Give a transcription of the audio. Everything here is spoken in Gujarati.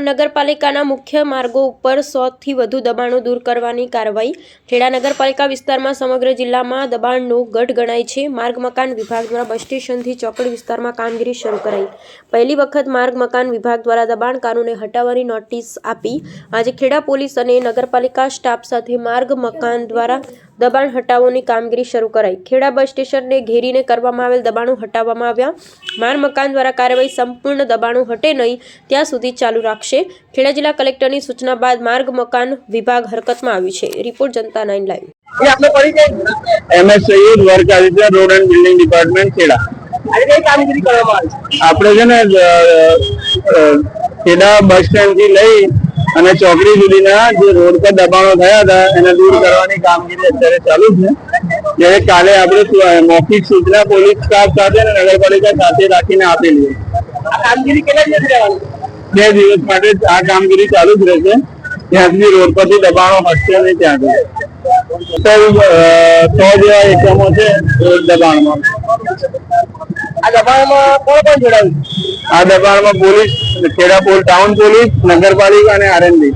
નગરપાલિકાના મુખ્ય માર્ગો ઉપર સોથી વધુ દબાણો દૂર કરવાની કાર્યવાહી ખેડા નગરપાલિકા વિસ્તારમાં સમગ્ર જિલ્લામાં દબાણનું ગઢ ગણાય છે. માર્ગ મકાન વિભાગ દ્વારા બસ સ્ટેશનથી ચોકડી વિસ્તારમાં કામગીરી શરૂ કરાઈ. પહેલી વખત માર્ગ મકાન વિભાગ દ્વારા દબાણકારોને હટાવવાની નોટિસ આપી. આજે ખેડા પોલીસ અને નગરપાલિકા સ્ટાફ સાથે માર્ગ મકાન દ્વારા દબાણ હટાવવાની કામગીરી શરૂ કરાઈ. ખેડા બસ સ્ટેશનને ઘેરીને કરવામાં આવેલ દબાણો હટાવવામાં આવ્યા. માર મકાન દ્વારા કાર્યવાહી સંપૂર્ણ દબાણો હટે નહીં ત્યાં સુધી ચાલુ રાખશે. ખેડા જિલ્લા કલેક્ટરની સૂચના બાદ માર્ગ મકાન વિભાગ હરકતમાં આવ્યું છે. Report Janta nine live. એ આપનો પરિચય M S Saiyed work road and building department Kheda. આજે કઈ કામગીરી કરવામાં આવી આપણે છે ને ખેડા બસ સ્ટેન્ડથી લઈ અને ચોકડી સુધીના જે રોડ પર દબાણો થયા હતા એને દૂર કરવાની કામગીરી અત્યારે ચાલુ છે. જ્યારે કાલે આપણે મૌખિક સૂચના પોલીસ સ્ટાફ સાથે અને નગરપાલિકા સાથે રાખીને આપેલી બે દિવસ માટે આ કામગીરી ચાલુ જ રહેશે. ત્યાં સુધી રોડ પરથી દબાણો હટશે નહીં ત્યાં સો જેવા એકમો છે રોડ દબાણમાં. આ દબાણમાં કોણ કોણ જોડાયું આ દબાણમાં પોલીસ ખેડા પોલ ટાઉન પોલીસ નગરપાલિકા અને આરએનબી